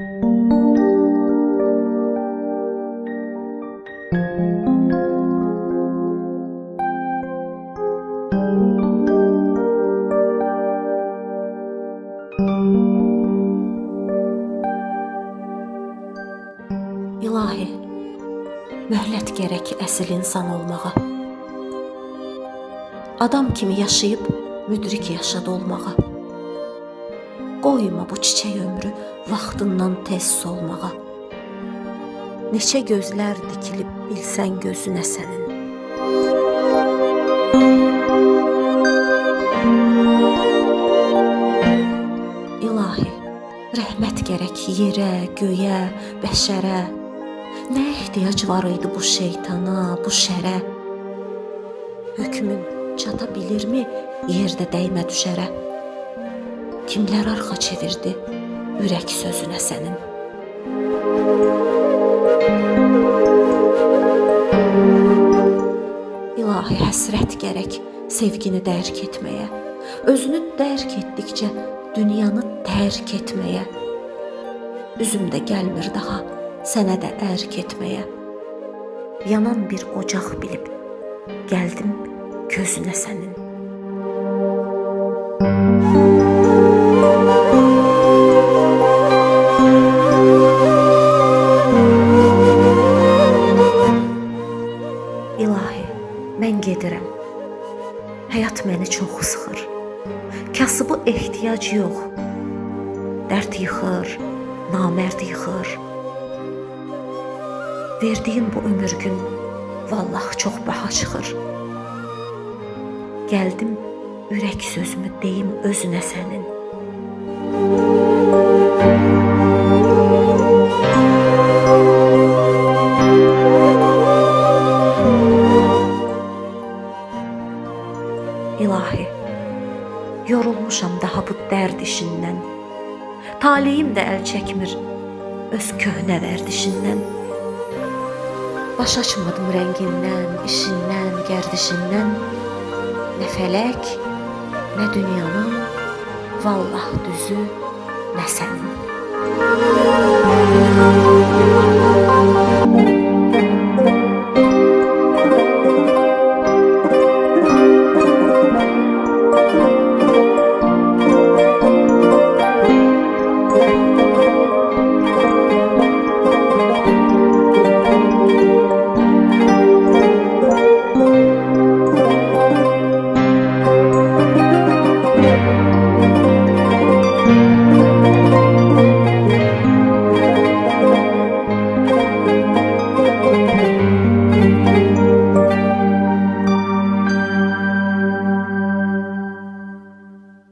İlahi, möhlət gərək əsl insan olmağa. Adam kimi yaşayıb müdrik yaşad olmağa. Qoyma bu çiçək ömrü vaxtından tez solmağa. Neçə gözlər dikilib bilsən gözünə sənin. İlahi, rəhmət gərək yerə, göyə, bəşərə. Nə ehtiyac var idi bu şeytana, bu şərə? Hökmün çata bilirmi yerdə dəymə düşərə? Kimlər arxa çevirdi ürək sözünə sənin? İlahi həsrət gərək sevgini dərk etməyə. Özünü dərk etdikcə dünyanı tərk etməyə. Üzümdə gəlmir daha sənə də ərk etməyə. Yanan bir ocaq bilib gəldim gözünə sənin. İlahi, mən gedirəm. Həyat məni çox sıxır. Kasıbı ehtiyac yox. Dərd yıxır, namərd yıxır. Verdiyim bu ömür gün vallah çox baha çıxır. Gəldim ürək sözümü deyim özünə sənin. İlahi, yorulmuşam daha bu dərd işindən. Taleyim də əl çəkmir öz köhnə vərdişindən. Baş açmadım rəngindən, işindən, gərdişindən. Nə fələk, nə dünyanın, vallah düzü, nə sənin.